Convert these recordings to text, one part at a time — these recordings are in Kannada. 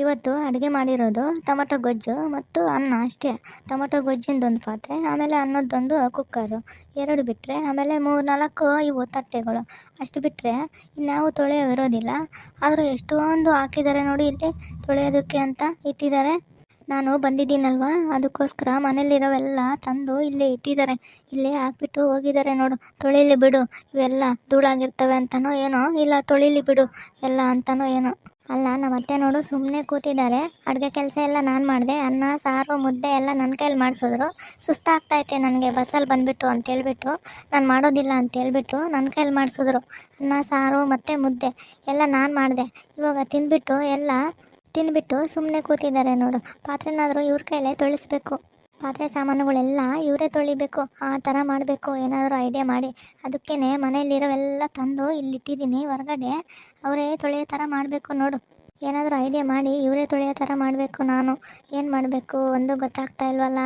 ಇವತ್ತು ಅಡುಗೆ ಮಾಡಿರೋದು ಟೊಮೊಟೊ ಗೊಜ್ಜು ಮತ್ತು ಅನ್ನ ಅಷ್ಟೇ. ಟೊಮೊಟೊ ಗೊಜ್ಜಿಂದೊಂದು ಪಾತ್ರೆ, ಆಮೇಲೆ ಅನ್ನದ್ದೊಂದು ಕುಕ್ಕರು. ಎರಡು ಬಿಟ್ಟರೆ ಆಮೇಲೆ ಮೂರು ನಾಲ್ಕು ಇವು ತಟ್ಟೆಗಳು. ಅಷ್ಟು ಬಿಟ್ಟರೆ ಇನ್ಯಾವು ತೊಳೆಯೋ ಇರೋದಿಲ್ಲ. ಆದರೂ ಎಷ್ಟೊಂದು ಹಾಕಿದ್ದಾರೆ ನೋಡಿ ಇಲ್ಲಿ. ತೊಳೆಯೋದಕ್ಕೆ ಅಂತ ಇಟ್ಟಿದ್ದಾರೆ. ನಾನು ಬಂದಿದ್ದೀನಲ್ವ? ಅದಕ್ಕೋಸ್ಕರ ಮನೇಲಿರೋವೆಲ್ಲ ತಂದು ಇಲ್ಲೇ ಇಟ್ಟಿದ್ದಾರೆ. ಇಲ್ಲೇ ಹಾಕ್ಬಿಟ್ಟು ಹೋಗಿದ್ದಾರೆ ನೋಡು. ತೊಳಿಲಿ ಬಿಡು. ಇವೆಲ್ಲ ಧೂಳಾಗಿರ್ತವೆ ಅಂತನೋ ಏನೋ? ಇಲ್ಲ, ತೊಳಿಲಿ ಬಿಡು. ಎಲ್ಲ ಅಂತನೋ ಏನೋ? ಅಲ್ಲ ನಮ್ಮ ಅತ್ತೆ ನೋಡು ಸುಮ್ಮನೆ ಕೂತಿದ್ದಾರೆ ಅಡುಗೆ ಕೆಲಸ ಎಲ್ಲ ನಾನು ಮಾಡಿದೆ. ಅನ್ನ, ಸಾರು, ಮುದ್ದೆ ಎಲ್ಲ ನನ್ನ ಕೈಲಿ ಮಾಡಿಸಿದ್ರು. ಸುಸ್ತಾಗ್ತೈತೆ ನನಗೆ ಬಸ್ಸಲ್ಲಿ ಬಂದುಬಿಟ್ಟು ಅಂತೇಳ್ಬಿಟ್ಟು ನಾನು ಮಾಡೋದಿಲ್ಲ ಅಂತೇಳ್ಬಿಟ್ಟು ನನ್ನ ಕೈಲಿ ಮಾಡಿಸಿದ್ರು. ಅನ್ನ, ಸಾರು, ಮತ್ತು ಮುದ್ದೆ ಎಲ್ಲ ನಾನು ಮಾಡಿದೆ. ಇವಾಗ ತಿಂದ್ಬಿಟ್ಟು ಎಲ್ಲ ತಿಂದ್ಬಿಟ್ಟು ಸುಮ್ಮನೆ ಕೂತಿದ್ದಾರೆ ನೋಡು. ಪಾತ್ರೆನಾದರೂ ಇವ್ರ ಕೈಲೇ ತೊಳಿಸ್ಬೇಕು. ಪಾತ್ರೆ ಸಾಮಾನುಗಳೆಲ್ಲ ಇವರೇ ತೊಳಿಬೇಕು, ಆ ಥರ ಮಾಡಬೇಕು, ಏನಾದರೂ ಐಡಿಯಾ ಮಾಡಿ. ಅದಕ್ಕೇ ಮನೆಯಲ್ಲಿರೋವೆಲ್ಲ ತಂದು ಇಲ್ಲಿಟ್ಟಿದ್ದೀನಿ ಹೊರಗಡೆ. ಅವರೇ ತೊಳೆಯೋ ಥರ ಮಾಡಬೇಕು ನೋಡು. ಏನಾದರೂ ಐಡಿಯಾ ಮಾಡಿ ಇವರೇ ತೊಳೆಯೋ ಥರ ಮಾಡಬೇಕು ನಾನು. ಏನು ಮಾಡಬೇಕು ಒಂದು ಗೊತ್ತಾಗ್ತಾ ಇಲ್ವಲ್ಲ?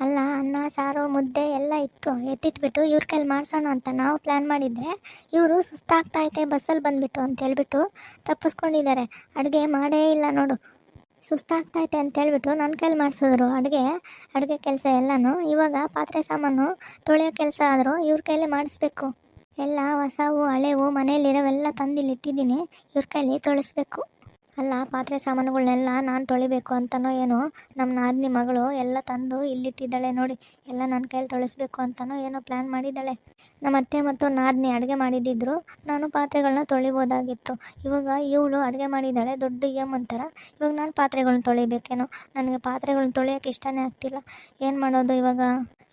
ಅಲ್ಲ, ಅನ್ನ, ಸಾರು, ಮುದ್ದೆ ಎಲ್ಲ ಇತ್ತು. ಎತ್ತಿಟ್ಬಿಟ್ಟು ಇವ್ರ ಕೈಲಿ ಮಾಡಿಸೋಣ ಅಂತ ನಾವು ಪ್ಲ್ಯಾನ್ ಮಾಡಿದರೆ ಇವರು ಸುಸ್ತಾಗ್ತೈತೆ ಬಸ್ಸಲ್ಲಿ ಬಂದುಬಿಟ್ಟು ಅಂತ ಹೇಳ್ಬಿಟ್ಟು ತಪ್ಪಿಸ್ಕೊಂಡಿದ್ದಾರೆ. ಅಡುಗೆ ಮಾಡೇ ಇಲ್ಲ ನೋಡು. ಸುಸ್ತಾಗ್ತೈತೆ ಅಂತ ಹೇಳ್ಬಿಟ್ಟು ನನ್ನ ಕೈಲಿ ಮಾಡಿಸಿದ್ರು ಅಡುಗೆ ಅಡುಗೆ ಕೆಲಸ ಎಲ್ಲನೂ. ಇವಾಗ ಪಾತ್ರೆ ಸಾಮಾನು ತೊಳೆಯೋ ಕೆಲಸ ಆದರೂ ಇವ್ರ ಕೈಲಿ ಮಾಡಿಸ್ಬೇಕು. ಎಲ್ಲ ಹೊಸವು ಹಳೆವು ಮನೆಯಲ್ಲಿರೋವೆಲ್ಲ ತಂದಿಲ್ಲಿ ಇಟ್ಟಿದ್ದೀನಿ. ಇವ್ರ ಕೈಲಿ ತೊಳಿಸ್ಬೇಕು. ಅಲ್ಲ, ಪಾತ್ರೆ ಸಾಮಾನುಗಳನ್ನೆಲ್ಲ ನಾನು ತೊಳಿಬೇಕು ಅಂತನೋ ಏನೋ ನಮ್ಮ ನಾದಿನಿ ಮಗಳು ಎಲ್ಲ ತಂದು ಇಲ್ಲಿಟ್ಟಿದ್ದಾಳೆ ನೋಡಿ, ಎಲ್ಲ ನನ್ನ ಕೈಯಲ್ಲಿ ತೊಳಿಸ್ಬೇಕು ಅಂತನೋ ಏನೋ ಪ್ಲ್ಯಾನ್ ಮಾಡಿದ್ದಾಳೆ. ನಮ್ಮ ಅತ್ತೆ ಮತ್ತು ನಾದಿನಿ ಅಡುಗೆ ಮಾಡಿದ್ದಿದ್ರು, ನಾನು ಪಾತ್ರೆಗಳನ್ನ ತೊಳಿಬೋದಾಗಿತ್ತು. ಇವಾಗ ಇವಳು ಅಡುಗೆ ಮಾಡಿದ್ದಾಳೆ, ದೊಡ್ಡ ಯಮ್ಮಂತರ ಇವಾಗ ನಾನು ಪಾತ್ರೆಗಳನ್ನ ತೊಳಿಬೇಕೇನೋ, ನನಗೆ ಪಾತ್ರೆಗಳನ್ನ ತೊಳೆಯೋಕೆ ಇಷ್ಟನೇ ಆಗ್ತಿಲ್ಲ. ಏನು ಮಾಡೋದು ಇವಾಗ?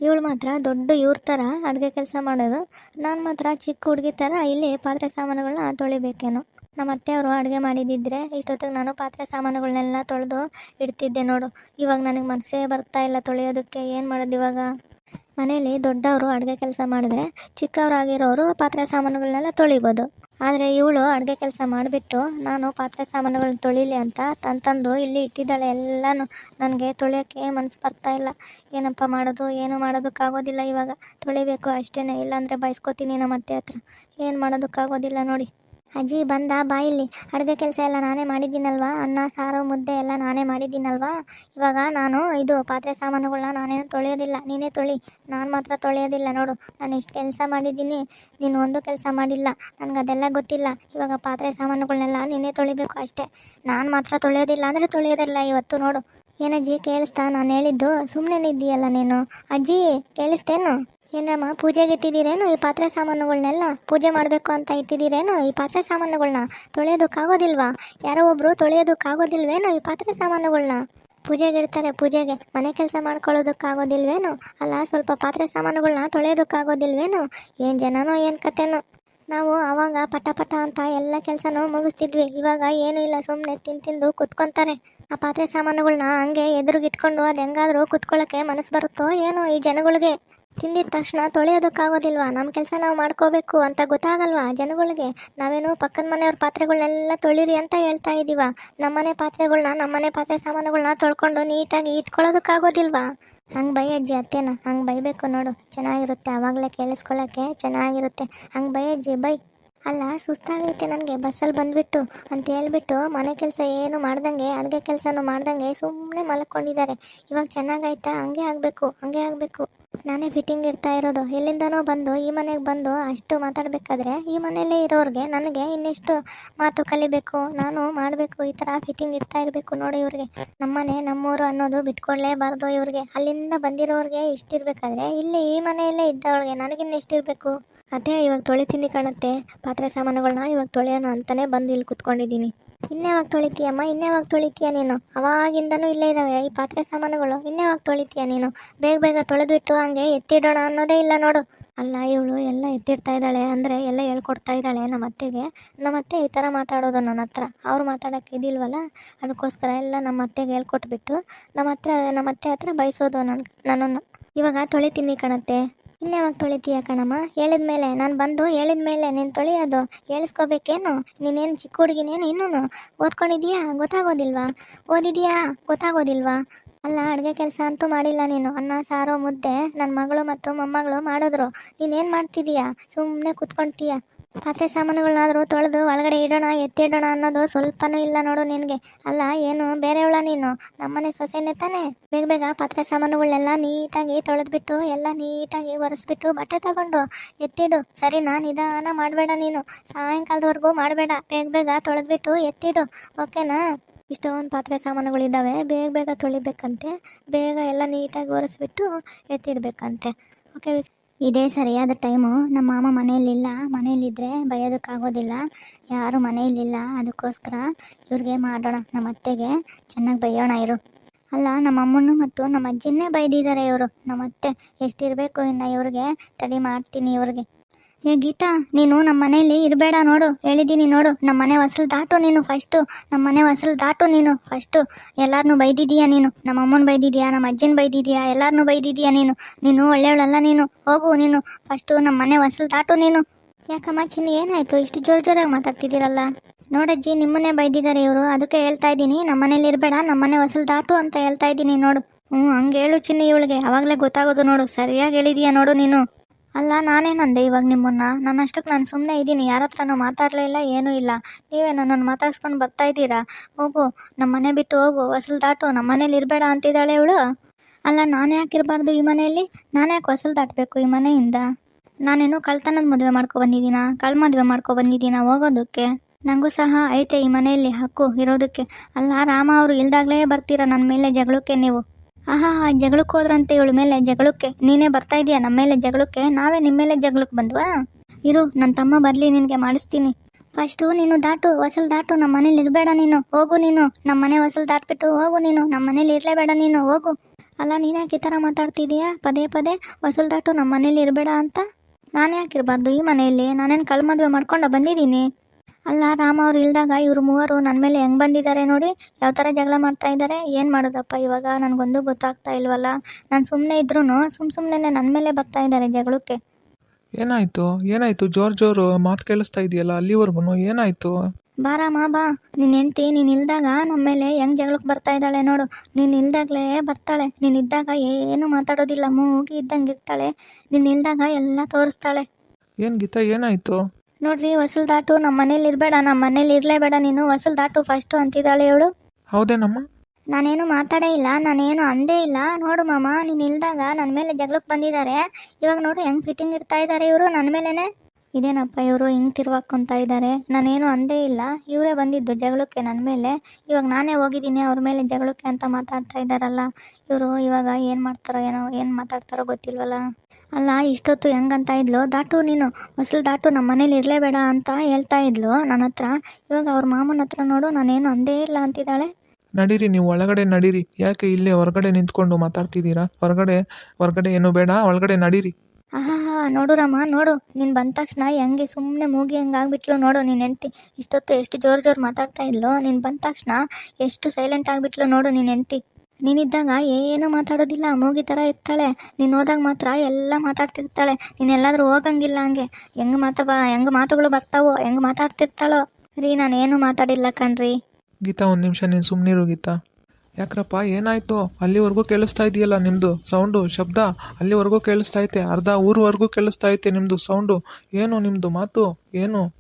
ಇವಳು ಮಾತ್ರ ದೊಡ್ಡ ಇವ್ರ ಥರ ಅಡುಗೆ ಕೆಲಸ ಮಾಡೋದು, ನಾನು ಮಾತ್ರ ಚಿಕ್ಕ ಹುಡುಗಿ ಥರ ಇಲ್ಲಿ ಪಾತ್ರೆ ಸಾಮಾನುಗಳನ್ನ ತೊಳಿಬೇಕೇನೋ. ನಮ್ಮ ಅತ್ತೆಯವರು ಅಡುಗೆ ಮಾಡಿದ್ದಿದ್ರೆ ಇಷ್ಟೊತ್ತಿಗೆ ನಾನು ಪಾತ್ರೆ ಸಾಮಾನುಗಳನ್ನೆಲ್ಲ ತೊಳೆದು ಇಡ್ತಿದ್ದೆ ನೋಡು. ಇವಾಗ ನನಗೆ ಮನಸ್ಸೇ ಬರ್ತಾ ಇಲ್ಲ ತೊಳೆಯೋದಕ್ಕೆ. ಏನು ಮಾಡೋದು ಇವಾಗ? ಮನೇಲಿ ದೊಡ್ಡವರು ಅಡುಗೆ ಕೆಲಸ ಮಾಡಿದ್ರೆ ಚಿಕ್ಕವರಾಗಿರೋರು ಪಾತ್ರೆ ಸಾಮಾನುಗಳನ್ನೆಲ್ಲ ತೊಳಿಬೋದು. ಆದರೆ ಇವಳು ಅಡುಗೆ ಕೆಲಸ ಮಾಡಿಬಿಟ್ಟು, ನಾನು ಪಾತ್ರೆ ಸಾಮಾನುಗಳನ್ನ ತೊಳಿಲಿ ಅಂತ ತಂತಂದು ಇಲ್ಲಿ ಇಟ್ಟಿದ್ದಾಳೆ. ಎಲ್ಲನೂ ನನಗೆ ತೊಳೆಯೋಕ್ಕೆ ಮನಸ್ಸು ಬರ್ತಾ ಇಲ್ಲ. ಏನಪ್ಪ ಮಾಡೋದು? ಏನು ಮಾಡೋದಕ್ಕಾಗೋದಿಲ್ಲ ಇವಾಗ. ತೊಳಿಬೇಕು ಅಷ್ಟೇ ಇಲ್ಲಾಂದರೆ ಬಯಸ್ಕೋತೀನಿ ನಮ್ಮ ಅತ್ತೆ ಹತ್ರ. ಏನು ಮಾಡೋದಕ್ಕಾಗೋದಿಲ್ಲ ನೋಡಿ. ಅಜ್ಜಿ, ಬಂದ ಇಲ್ಲಿ. ಅಡುಗೆ ಕೆಲಸ ಎಲ್ಲ ನಾನೇ ಮಾಡಿದ್ದೀನಲ್ವಾ? ಅನ್ನ, ಸಾರು, ಮುದ್ದೆ ಎಲ್ಲ ನಾನೇ ಮಾಡಿದ್ದೀನಲ್ವಾ? ಇವಾಗ ನಾನು ಇದು ಪಾತ್ರೆ ಸಾಮಾನುಗಳನ್ನ ನಾನೇನು ತೊಳೆಯೋದಿಲ್ಲ. ನೀನೇ ತೊಳಿ. ನಾನು ಮಾತ್ರ ತೊಳೆಯೋದಿಲ್ಲ. ನೋಡು, ನಾನು ಇಷ್ಟು ಕೆಲಸ ಮಾಡಿದ್ದೀನಿ. ನೀನು ಒಂದು ಕೆಲಸ ಮಾಡಿಲ್ಲ. ನನಗೆ ಅದೆಲ್ಲ ಗೊತ್ತಿಲ್ಲ. ಇವಾಗ ಪಾತ್ರೆ ಸಾಮಾನುಗಳನ್ನೆಲ್ಲ ನೀನೇ ತೊಳಿಬೇಕು ಅಷ್ಟೇ. ನಾನು ಮಾತ್ರ ತೊಳೆಯೋದಿಲ್ಲ ಅಂದರೆ ತೊಳೆಯೋದಿಲ್ಲ ಇವತ್ತು. ನೋಡು. ಏನಜ್ಜಿ ಕೇಳಿಸ್ತಾ? ನಾನು ಹೇಳಿದ್ದು ಸುಮ್ಮನೆ ಇದ್ದೀಯಲ್ಲ ನೀನು? ಅಜ್ಜಿ, ಕೇಳಿಸ್ತೇನು? ಏನಮ್ಮ, ಪೂಜೆಗೆ ಇಟ್ಟಿದ್ದೀರೇನು? ಈ ಪಾತ್ರೆ ಸಾಮಾನುಗಳನ್ನೆಲ್ಲ ಪೂಜೆ ಮಾಡಬೇಕು ಅಂತ ಇಟ್ಟಿದ್ದೀರೇನು? ಈ ಪಾತ್ರೆ ಸಾಮಾನುಗಳನ್ನ ತೊಳೆಯೋದಕ್ಕಾಗೋದಿಲ್ವಾ ಯಾರೋ ಒಬ್ಬರು ತೊಳೆಯೋದಕ್ಕಾಗೋದಿಲ್ವೇನು ಈ ಪಾತ್ರೆ ಸಾಮಾನುಗಳನ್ನ ಪೂಜೆಗೆ ಇಡ್ತಾರೆ, ಪೂಜೆಗೆ ಮನೆ ಕೆಲಸ ಮಾಡ್ಕೊಳ್ಳೋದಕ್ಕಾಗೋದಿಲ್ವೇನು ಅಲ್ಲ, ಸ್ವಲ್ಪ ಪಾತ್ರೆ ಸಾಮಾನುಗಳನ್ನ ತೊಳೆಯೋದಕ್ಕಾಗೋದಿಲ್ವೇನು ಏನು ಜನನೋ, ಏನು ಕತೆನೋ? ನಾವು ಆವಾಗ ಪಟ ಪಟ ಅಂತ ಎಲ್ಲ ಕೆಲಸನೂ ಮುಗಿಸ್ತಿದ್ವಿ. ಇವಾಗ ಏನೂ ಇಲ್ಲ ಸುಮ್ಮನೆ ತಿಂದು ತಿಂದು ಕುತ್ಕೊಂತಾರೆ. ಆ ಪಾತ್ರೆ ಸಾಮಾನುಗಳನ್ನ ಹಂಗೆ ಎದುರುಗಿಟ್ಕೊಂಡು ಅದು ಹೆಂಗಾದರೂ ಕುತ್ಕೊಳ್ಳೋಕ್ಕೆ ಮನಸ್ಸು ಬರುತ್ತೋ ಏನೋ ಈ ಜನಗಳಿಗೆ. ತಿಂದಿದ ತಕ್ಷಣ ತೊಳೆಯೋದಕ್ಕಾಗೋದಿಲ್ವಾ? ನಮ್ಮ ಕೆಲಸ ನಾವು ಮಾಡ್ಕೋಬೇಕು ಅಂತ ಗೊತ್ತಾಗಲ್ವಾ ಜನಗಳಿಗೆ? ನಾವೇನು ಪಕ್ಕದ ಮನೆಯವ್ರ ಪಾತ್ರೆಗಳನ್ನೆಲ್ಲ ತೊಳಿರಿ ಅಂತ ಹೇಳ್ತಾ ಇದ್ದೀವ ನಮ್ಮನೆ ಪಾತ್ರೆಗಳನ್ನ ನಮ್ಮನೆ ಪಾತ್ರೆ ಸಾಮಾನುಗಳನ್ನ ತೊಳ್ಕೊಂಡು ನೀಟಾಗಿ ಇಟ್ಕೊಳ್ಳೋದಕ್ಕಾಗೋದಿಲ್ವಾ? ಹಂಗೆ ಬೈ ಅಜ್ಜಿ ಅತ್ತೇನ, ಹಂಗೆ ಬೈಬೇಕು ನೋಡು. ಚೆನ್ನಾಗಿರುತ್ತೆ ಆವಾಗಲೇ ಕೇಳಿಸ್ಕೊಳ್ಳೋಕ್ಕೆ ಚೆನ್ನಾಗಿರುತ್ತೆ. ಹಂಗೆ ಬೈ ಅಜ್ಜಿ ಬೈ. ಅಲ್ಲ, ಸುಸ್ತಾಗೈತೆ ನನಗೆ. ಬಸ್ಸಲ್ಲಿ ಬಂದುಬಿಟ್ಟು ಅಂತ ಹೇಳ್ಬಿಟ್ಟು ಮನೆ ಕೆಲಸ ಏನು ಮಾಡ್ದಂಗೆ, ಅಡುಗೆ ಕೆಲಸನೂ ಮಾಡ್ದಂಗೆ ಸುಮ್ಮನೆ ಮಲ್ಕೊಂಡಿದ್ದಾರೆ. ಇವಾಗ ಚೆನ್ನಾಗಾಯ್ತಾ? ಹಂಗೆ ಆಗಬೇಕು ಹಂಗೆ ಆಗಬೇಕು. ನಾನೇ ಫಿಟ್ಟಿಂಗ್ ಇರ್ತಾ ಇರೋದು. ಎಲ್ಲಿಂದನೋ ಬಂದು ಈ ಮನೆಗೆ ಬಂದು ಅಷ್ಟು ಮಾತಾಡಬೇಕಾದ್ರೆ ಈ ಮನೆಯಲ್ಲೇ ಇರೋರಿಗೆ ನನಗೆ ಇನ್ನೆಷ್ಟು ಮಾತು ಕಲಿಬೇಕು? ನಾನು ಮಾಡಬೇಕು, ಈ ಥರ ಫಿಟ್ಟಿಂಗ್ ಇರ್ತಾ ಇರಬೇಕು ನೋಡಿ ಇವ್ರಿಗೆ. ನಮ್ಮನೆ, ನಮ್ಮೂರು ಅನ್ನೋದು ಬಿಟ್ಕೊಡ್ಲೇಬಾರ್ದು ಇವ್ರಿಗೆ. ಅಲ್ಲಿಂದ ಬಂದಿರೋರಿಗೆ ಇಷ್ಟಿರಬೇಕಾದ್ರೆ ಇಲ್ಲಿ ಈ ಮನೆಯಲ್ಲೇ ಇದ್ದವಳಿಗೆ ನನಗಿನ್ನ ಎಷ್ಟಿರಬೇಕು ಅದೇ ಇವಾಗ ತೊಳಿತೀನಿ ಕಾಣುತ್ತೆ. ಪಾತ್ರೆ ಸಾಮಾನುಗಳನ್ನ ಇವಾಗ ತೊಳೆಯೋಣ ಅಂತಲೇ ಬಂದು ಇಲ್ಲಿ ಕುತ್ಕೊಂಡಿದ್ದೀನಿ. ಇನ್ಯಾವಾಗ ತೊಳಿತೀಯಮ್ಮ ಇನ್ಯಾವಾಗ ತೊಳಿತೀಯ ನೀನು? ಅವಾಗಿಂದನೂ ಇಲ್ಲೇ ಇದ್ದಾವೆ ಈ ಪಾತ್ರೆ ಸಾಮಾನುಗಳು. ಇನ್ಯಾವಾಗ ತೊಳಿತೀಯ ನೀನು? ಬೇಗ ಬೇಗ ತೊಳೆದ್ಬಿಟ್ಟು ಹಂಗೆ ಎತ್ತಿಡೋಣ ಅನ್ನೋದೇ ಇಲ್ಲ ನೋಡು. ಅಲ್ಲ, ಇವಳು ಎಲ್ಲ ಎತ್ತಿಡ್ತಾ ಇದ್ದಾಳೆ. ಅಂದರೆ ಎಲ್ಲ ಹೇಳ್ಕೊಡ್ತಾ ಇದ್ದಾಳೆ ನಮ್ಮ ಅತ್ತೆಗೆ. ನಮ್ಮ ಅತ್ತೆ ಈ ಥರ ಮಾತಾಡೋದು ನನ್ನ ಹತ್ರ. ಅವ್ರು ಮಾತಾಡೋಕ್ಕೆ ಇದಿಲ್ವಲ್ಲ? ಅದಕ್ಕೋಸ್ಕರ ಎಲ್ಲ ನಮ್ಮ ಅತ್ತೆಗೆ ಹೇಳ್ಕೊಟ್ಬಿಟ್ಟು ನಮ್ಮ ಹತ್ರ, ನಮ್ಮ ಅತ್ತೆ ಹತ್ರ ಬಯಸೋದು ನನ್ನ ನನ್ನನ್ನು. ಇವಾಗ ತೊಳಿತೀನಿ ಕಣತ್ತೆ. ಇನ್ಯಾವಾಗ ತೊಳಿತೀಯ ಕಣಮ್ಮ? ಹೇಳಿದ ಮೇಲೆ ನಾನು ಬಂದು ಹೇಳಿದ ಮೇಲೆ ನೀನು ತೊಳೆಯೋದು, ಹೇಳಿಸ್ಕೋಬೇಕೇನು? ನೀನೇನು ಚಿಕ್ಕ ಹುಡುಗಿನೇನು ಇನ್ನೂ ಓದ್ಕೊಂಡಿದ್ಯಾ ಗೊತ್ತಾಗೋದಿಲ್ವಾ? ಓದಿದ್ಯಾ ಗೊತ್ತಾಗೋದಿಲ್ವಾ? ಅಲ್ಲ, ಅಡುಗೆ ಕೆಲಸ ಅಂತೂ ಮಾಡಿಲ್ಲ ನೀನು. ಅನ್ನ, ಸಾರು, ಮುದ್ದೆ ನನ್ನ ಮಗಳು ಮತ್ತು ಮೊಮ್ಮಗಳು ಮಾಡಿದ್ರು. ನೀನೇನು ಮಾಡ್ತಿದೀಯಾ ಸುಮ್ಮನೆ ಕುತ್ಕೊಳ್ತೀಯ ಪಾತ್ರೆ ಸಾಮಾನುಗಳನ್ನಾದರೂ ತೊಳೆದು ಒಳಗಡೆ ಇಡೋಣ, ಎತ್ತಿಡೋಣ ಅನ್ನೋದು ಸ್ವಲ್ಪನೂ ಇಲ್ಲ ನೋಡು ನಿನಗೆ. ಅಲ್ಲ, ಏನು? ಬೇರೆಯವಳ ನೀನು? ನಮ್ಮನೆ ಸೊಸೆನೇ ತಾನೆ? ಬೇಗ ಬೇಗ ಪಾತ್ರೆ ಸಾಮಾನುಗಳನ್ನೆಲ್ಲ ನೀಟಾಗಿ ತೊಳೆದ್ಬಿಟ್ಟು, ಎಲ್ಲ ನೀಟಾಗಿ ಒರೆಸ್ಬಿಟ್ಟು ಬಟ್ಟೆ ತಗೊಂಡು, ಎತ್ತಿಡು. ಸರಿನಾ? ನಿಧಾನ ಮಾಡಬೇಡ ನೀನು. ಸಾಯಂಕಾಲದವರೆಗೂ ಮಾಡಬೇಡ. ಬೇಗ ಬೇಗ ತೊಳೆದ್ಬಿಟ್ಟು ಎತ್ತಿಡು. ಓಕೆನಾ? ಇಷ್ಟೊಂದು ಪಾತ್ರೆ ಸಾಮಾನುಗಳಿದ್ದಾವೆ. ಬೇಗ ಬೇಗ ತೊಳಿಬೇಕಂತೆ. ಬೇಗ ಎಲ್ಲ ನೀಟಾಗಿ ಒರೆಸ್ಬಿಟ್ಟು ಎತ್ತಿಡಬೇಕಂತೆ. ಓಕೆ ಇದೇ ಸರಿಯಾದ ಟೈಮು. ನಮ್ಮ ಮಾಮ ಮನೆಯಲ್ಲಿಲ್ಲ. ಮನೆಯಲ್ಲಿದ್ದರೆ ಬೈಯೋದಕ್ಕಾಗೋದಿಲ್ಲ. ಯಾರು ಮನೆಯಲ್ಲಿಲ್ಲ. ಅದಕ್ಕೋಸ್ಕರ ಇವ್ರಿಗೆ ಮಾಡೋಣ. ನಮ್ಮ ಅತ್ತೆಗೆ ಚೆನ್ನಾಗಿ ಬೈಯೋಣ ಇರು. ಅಲ್ಲ, ನಮ್ಮ ಅಮ್ಮನ್ನು ಮತ್ತು ನಮ್ಮ ಅಜ್ಜಿನೇ ಬೈದಿದ್ದಾರೆ ಇವರು. ನಮ್ಮ ಅತ್ತೆ ಎಷ್ಟಿರಬೇಕು ಇನ್ನು ಇವ್ರಿಗೆ. ತಡಿ ಮಾಡ್ತೀನಿ ಇವ್ರಿಗೆ. ಏ, ಗೀತಾ, ನೀನು ನಮ್ಮ ಮನೆಯಲ್ಲಿ ಇರಬೇಡ ನೋಡು. ಹೇಳಿದ್ದೀನಿ ನೋಡು. ನಮ್ಮ ಮನೆ ಹೊಸಲು ದಾಟು ನೀನು ಫಸ್ಟು ನಮ್ಮ ಮನೆ ಹೊಸಲು ದಾಟು ನೀನು ಫಸ್ಟು ಎಲ್ಲಾರನ್ನೂ ಬೈದಿದೀಯಾ ನೀನು. ನಮ್ಮ ಅಮ್ಮನ ಬೈದಿದೀಯಾ ನಮ್ಮ ಅಜ್ಜನ ಬೈದಿದ್ಯಾ ಎಲ್ಲಾರನ್ನೂ ಬೈದಿದ್ಯಾ ನೀನು. ನೀನು ಒಳ್ಳೆಯವಳಲ್ಲ ನೀನು. ಹೋಗು ನೀನು. ಫಸ್ಟು ನಮ್ಮ ಮನೆ ಹೊಸಲು ದಾಟು ನೀನು. ಯಾಕಮ್ಮ ಚಿನ್ನಿ, ಏನಾಯ್ತು? ಇಷ್ಟು ಜೋರು ಜೋರಾಗಿ ಮಾತಾಡ್ತಿದ್ದೀರಲ್ಲ. ನೋಡಜ್ಜಿ ನಿಮ್ಮನ್ನೇ ಬೈದಿದ್ದಾರೆ ಇವರು. ಅದಕ್ಕೆ ಹೇಳ್ತಾ ಇದ್ದೀನಿ ನಮ್ಮ ಮನೇಲಿ ಇರಬೇಡ ನಮ್ಮ ಮನೆ ಹೊಸಲು ದಾಟು ಅಂತ ಹೇಳ್ತಾ ಇದ್ದೀನಿ ನೋಡು. ಹ್ಞೂ ಹಂಗೆ ಹೇಳು ಚಿನ್ನಿ ಇವಳಿಗೆ. ಅವಾಗಲೇ ಗೊತ್ತಾಗೋದು ನೋಡು. ಸರಿಯಾಗಿ ಹೇಳಿದೀಯಾ ನೋಡು ನೀನು. ಅಲ್ಲ, ನಾನೇನಂದೆ ಇವಾಗ ನಿಮ್ಮನ್ನ? ನನ್ನಷ್ಟಕ್ಕೆ ನಾನು ಸುಮ್ಮನೆ ಇದ್ದೀನಿ, ಯಾರ ಹತ್ರನೂ ಮಾತಾಡಲೇ ಇಲ್ಲ, ಏನೂ ಇಲ್ಲ. ನೀವೇ ನನ್ನನ್ನು ಮಾತಾಡ್ಸ್ಕೊಂಡು ಬರ್ತಾ ಇದ್ದೀರಾ? ಹೋಗು ನಮ್ಮ ಮನೆ ಬಿಟ್ಟು ಹೋಗು, ಹೊಸಲು ದಾಟು ನಮ್ಮ ಮನೇಲಿ ಇರಬೇಡ ಅಂತಿದ್ದಾಳೆ ಇವಳು? ಅಲ್ಲ, ನಾನು ಯಾಕೆ ಇರಬಾರ್ದು ಈ ಮನೆಯಲ್ಲಿ? ನಾನು ಯಾಕೆ ಹೊಸಲು ದಾಟಬೇಕು ಈ ಮನೆಯಿಂದ? ನಾನೇನು ಕಳ್ತನದ ಮದುವೆ ಮಾಡ್ಕೊ ಬಂದಿದ್ದೀನಾ? ಕಳ್ ಮದುವೆ ಮಾಡ್ಕೊ ಬಂದಿದ್ದೀನಾ ಹೋಗೋದಕ್ಕೆ? ನನಗೂ ಸಹ ಐತೆ ಈ ಮನೆಯಲ್ಲಿ ಹಕ್ಕು ಇರೋದಕ್ಕೆ. ಅಲ್ಲ, ರಾಮ ಅವರು ಇಲ್ದಾಗಲೇ ಬರ್ತೀರಾ ನನ್ನ ಮೇಲೆ ಜಗಳಕ್ಕೆ ನೀವು? ಆಹಾ, ಜಗಳಕ್ಕೆ ಹೋದ್ರಂತೆ ಇವಳ ಮೇಲೆ ಜಗಳಕ್ಕೆ. ನೀನೇ ಬರ್ತಾ ಇದೀಯಾ ನಮ್ಮ ಮೇಲೆ ಜಗಳಕ್ಕೆ? ನಾವೇ ನಿಮ್ಮ ಮೇಲೆ ಜಗಳಕ್ಕೆ ಬಂದ್ವಾ? ಇರು, ನನ್ನ ತಮ್ಮ ಬರಲಿ, ನಿನಗೆ ಮಾಡಿಸ್ತೀನಿ. ಫಸ್ಟು ನೀನು ದಾಟು, ಹೊಸಲು ದಾಟು, ನಮ್ಮ ಮನೇಲಿ ಇರಬೇಡ ನೀನು. ಹೋಗು ನೀನು, ನಮ್ಮ ಮನೆ ಹೊಸಲು ದಾಟ್ಬಿಟ್ಟು ಹೋಗು ನೀನು, ನಮ್ಮ ಮನೇಲಿ ಇರಲೇಬೇಡ ನೀನು, ಹೋಗು. ಅಲ್ಲ, ನೀನು ಯಾಕೆ ಈ ಥರ ಮಾತಾಡ್ತಿದೀಯಾ? ಪದೇ ಪದೇ, ಹೊಸಲು ದಾಟು, ನಮ್ಮ ಮನೇಲಿ ಇರಬೇಡ ಅಂತ? ನಾನು ಯಾಕೆ ಇರಬಾರ್ದು ಈ ಮನೆಯಲ್ಲಿ? ನಾನೇನು ಕಳ್ ಮದುವೆ ಮಾಡ್ಕೊಂಡು ಬಂದಿದ್ದೀನಿ? ಅಲ್ಲ ರಾಮ ಅವ್ರು ಇಲ್ದಾಗ ಇವ್ರು ಮೂವರು ನನ್ನ ಮೇಲೆ ಹೆಂಗೆ ಬಂದಿದ್ದಾರೆ ನೋಡಿ? ಯಾವ ಥರ ಜಗಳ ಮಾಡ್ತಾ ಇದ್ದಾರೆ ಏನು ಮಾಡೋದಪ್ಪ ಇವಾಗ? ನನಗೊಂದು ಗೊತ್ತಾಗ್ತಾ ಇಲ್ವಲ್ಲ? ನಾನು ಸುಮ್ಮನೆ ಇದ್ರೂ ಸುಮ್ಮ ಸುಮ್ಮನೆ ನನ್ನ ಮೇಲೆ ಬರ್ತಾ ಇದ್ದಾರೆ ಜಗಳಕ್ಕೆ. ಏನಾಯ್ತು? ಏನಾಯ್ತು? ಜೋರ್ ಜೋರು ಮಾತು ಕೇಳಿಸ್ತಾ ಇದೆಯಲ್ಲ ಅಲ್ಲಿವರೆಗೂ ಏನಾಯ್ತು? ರಾಮಾ ಬಾ. ನಿನ್ನ ಹೆಂಡ್ತಿ ನೀನು ಇಲ್ದಾಗ ನಮ್ಮ ಮೇಲೆ ಹೆಂಗೆ ಜಗಳಕ್ಕೆ ಬರ್ತಾ ಇದ್ದಾಳೆ ನೋಡು. ನೀನು ಇಲ್ದಾಗಲೇ ಬರ್ತಾಳೆ. ನೀನು ಇದ್ದಾಗ ಏನು ಮಾತಾಡೋದಿಲ್ಲ ಮೂಗಿ ಇದ್ದಂಗೆ ಇರ್ತಾಳೆ. ನೀನು ಇಲ್ದಾಗ ಎಲ್ಲ ತೋರಿಸ್ತಾಳೆ. ಏನು ಗೀತಾ ಏನಾಯ್ತು? ನೋಡ್ರಿ ಹೊಸಲು ದಾಟು ನಮ್ಮ ಮನೇಲಿ ಇರಬೇಡ ನಮ್ಮ ಮನೇಲಿ ಇರಲೇಬೇಡ ನೀನು ಹೊಸಲ್ ದಾಟು ಫಸ್ಟು ಅಂತಿದ್ದಾಳೆ ಇವಳು ಹೌದೇನಮ್ಮ? ನಾನೇನು ಮಾತಾಡೇ ಇಲ್ಲ ನಾನೇನು ಅಂದೇ ಇಲ್ಲ. ನೋಡು ಮಾಮ ನೀನು ಇಲ್ದಾಗ ನನ್ನ ಮೇಲೆ ಜಗಳಕ್ಕೆ ಬಂದಿದ್ದಾರೆ ಇವಾಗ ನೋಡು ಹೆಂಗೆ ಫಿಟ್ಟಿಂಗ್ ಇರ್ತಾ ಇದ್ದಾರೆ ಇವರು ನನ್ನ ಮೇಲೇನೆ. ಇದೇನಪ್ಪ ಇವರು ಹಿಂಗೆ ತಿರ್ವಾಕೊಂತ ಇದ್ದಾರೆ ನಾನೇನು ಅಂದೇ ಇಲ್ಲ. ಇವರೇ ಬಂದಿದ್ದು ಜಗಳಕ್ಕೆ ನನ್ನ ಮೇಲೆ. ಇವಾಗ ನಾನೇ ಹೋಗಿದ್ದೀನಿ, ಅವ್ರ ಮೇಲೆ ಜಗಳಕ್ಕೆ ಅಂತ ಮಾತಾಡ್ತಾ ಇದ್ದಾರಲ್ಲ ಇವರು ಇವಾಗ ಏನು ಮಾಡ್ತಾರೋ ಏನೋ, ಏನು ಮಾತಾಡ್ತಾರೋ ಗೊತ್ತಿಲ್ವಲ್ಲ? ಅಲ್ಲ, ಇಷ್ಟೊತ್ತು ಹೆಂಗಂತ ಇದ್ಲು? ದಾಟು ನೀನು. ಹೊಸಲು ದಾಟು ನಮ್ಮ ಮನೇಲಿ ಇರಲೇಬೇಡ ಅಂತ ಹೇಳ್ತಾ ಇದ್ಲು ನನ್ನ ಹತ್ರ. ಇವಾಗ ಅವ್ರ ಮಾಮನ ಹತ್ರ ನೋಡು, ನಾನೇನು ಅಂದೇ ಇಲ್ಲ ಅಂತಿದ್ದಾಳೆ. ನಡೀರಿ, ನೀವು ಒಳಗಡೆ ನಡೀರಿ. ಯಾಕೆ ಇಲ್ಲೇ ಹೊರಗಡೆ ನಿಂತ್ಕೊಂಡು ಮಾತಾಡ್ತಿದ್ದೀರಾ? ಹೊರಗಡೆ ಹೊರಗಡೆ ಏನು ಬೇಡ, ಒಳಗಡೆ ನಡೀರಿ. ಆಹಾ, ನೋಡು ರಾಮ, ನೋಡು. ನೀನು ಬಂದ ತಕ್ಷಣ ಹೆಂಗೆ ಸುಮ್ಮನೆ ಮೂಗಿ ಹಂಗೆ ಆಗಿಬಿಟ್ಲು ನೋಡು. ನೀನು ಹೆಂಡ್ತಿ, ಇಷ್ಟೊತ್ತು ಎಷ್ಟು ಜೋರು ಜೋರು ಮಾತಾಡ್ತಾ ಇದ್ಲು, ನೀನು ಬಂದ ತಕ್ಷಣ ಎಷ್ಟು ಸೈಲೆಂಟ್ ಆಗಿಬಿಟ್ಲು ನೋಡು ನೀನು ಹೆಂಡ್ತಿ. ನೀನಿದ್ದಾಗ ಏನೂ ಮಾತಾಡೋದಿಲ್ಲ, ಮೂಗಿ ಥರ ಇರ್ತಾಳೆ. ನೀನು ಹೋದಾಗ ಮಾತ್ರ ಎಲ್ಲ ಮಾತಾಡ್ತಿರ್ತಾಳೆ. ನೀನು ಎಲ್ಲಾದರೂ ಹೋಗಂಗಿಲ್ಲ ಹಂಗೆ. ಹೆಂಗೆ ಮಾತಾ ಬಾ ಹೆಂಗೆ ಮಾತುಗಳು ಬರ್ತಾವೋ, ಹೆಂಗೆ ಮಾತಾಡ್ತಿರ್ತಾಳೋ. ರೀ, ನಾನು ಏನು ಮಾತಾಡಿಲ್ಲ ಕಣ್ರಿ. ಗೀತಾ, ಒಂದು ನಿಮಿಷ, ನೀನು ಸುಮ್ಮನಿರು ಗೀತಾ. ಯಾಕ್ರಪ್ಪ, ಏನಾಯ್ತು? ಅಲ್ಲಿವರೆಗೂ ಕೇಳಿಸ್ತಾ ಇದೆಯಲ್ಲ ನಿಮ್ಮದು ಸೌಂಡು? ಶಬ್ದ? ಅಲ್ಲಿವರೆಗೂ ಕೇಳಿಸ್ತಾ ಐತೆ, ಅರ್ಧ ಊರ್ವರೆಗೂ ಕೇಳಿಸ್ತಾ ಐತೆ ನಿಮ್ಮದು ಸೌಂಡು. ಏನು ನಿಮ್ಮದು ಮಾತು? ಏನು?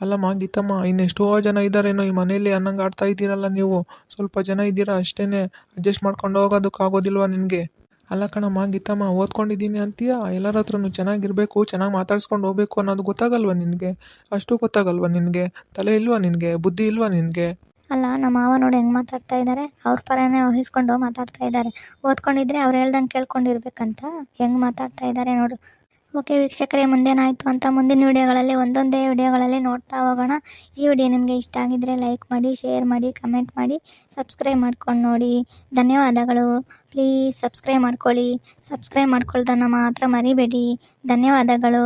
ಅಲ್ಲಮ್ಮ, ಗೀತಮ್ಮ, ಇನ್ನೆಷ್ಟೋ ಜನ ಇದ್ದಾರೇನೋ ಈ ಮನೇಲಿ ಅನ್ನಂಗೆ ಆಡ್ತಾ ಇದ್ದೀರಲ್ಲ ನೀವು. ಸ್ವಲ್ಪ ಜನ ಇದ್ದೀರಾ ಅಷ್ಟೇ ಅಡ್ಜಸ್ಟ್ ಮಾಡ್ಕೊಂಡು ಹೋಗೋದಕ್ಕಾಗೋದಿಲ್ವಾ ನಿನಗೆ? ಅಲ್ಲ ಕಣಮ್ಮ, ಗೀತಮ್ಮ, ಓದ್ಕೊಂಡಿದ್ದೀನಿ ಅಂತೀಯ? ಎಲ್ಲರ ಹತ್ರನೂ ಚೆನ್ನಾಗಿರಬೇಕು, ಚೆನ್ನಾಗಿ ಮಾತಾಡ್ಸ್ಕೊಂಡು ಹೋಗ್ಬೇಕು ಅನ್ನೋದು ಗೊತ್ತಾಗಲ್ವ ನಿನಗೆ? ಅಷ್ಟು ಗೊತ್ತಾಗಲ್ವ ನಿನಗೆ? ತಲೆ ಇಲ್ವಾ ನಿನಗೆ? ಬುದ್ಧಿ ಇಲ್ವಾ ನಿನಗೆ? ಅಲ್ಲ, ನಮ್ಮ ಮಾವ ನೋಡಿ ಹೆಂಗೆ ಮಾತಾಡ್ತಾ ಇದ್ದಾರೆ ಅವ್ರ ಪರನೇ ವಹಿಸ್ಕೊಂಡು ಮಾತಾಡ್ತಾ ಇದ್ದಾರೆ ಓದ್ಕೊಂಡಿದ್ರೆ ಅವ್ರು ಹೇಳ್ದಂಗೆ ಕೇಳ್ಕೊಂಡಿರ್ಬೇಕಂತ ಹೆಂಗೆ ಮಾತಾಡ್ತಾ ಇದ್ದಾರೆ ನೋಡು. ಓಕೆ ವೀಕ್ಷಕರೇ, ಮುಂದೇನಾಯಿತು ಅಂತ ಮುಂದಿನ ವಿಡಿಯೋಗಳಲ್ಲಿ, ಒಂದೊಂದೇ ವಿಡಿಯೋಗಳಲ್ಲಿ ನೋಡ್ತಾ ಹೋಗೋಣ. ಈ ವಿಡಿಯೋ ನಿಮಗೆ ಇಷ್ಟ ಆಗಿದ್ದರೆ ಲೈಕ್ ಮಾಡಿ, ಶೇರ್ ಮಾಡಿ, ಕಮೆಂಟ್ ಮಾಡಿ, ಸಬ್ಸ್ಕ್ರೈಬ್ ಮಾಡ್ಕೊಂಡು ನೋಡಿ. ಧನ್ಯವಾದಗಳು. ಪ್ಲೀಸ್ ಸಬ್ಸ್ಕ್ರೈಬ್ ಮಾಡ್ಕೊಳ್ಳಿ. ಸಬ್ಸ್ಕ್ರೈಬ್ ಮಾಡ್ಕೊಳ್ದನ್ನ ಮಾತ್ರ ಮರಿಬೇಡಿ. ಧನ್ಯವಾದಗಳು.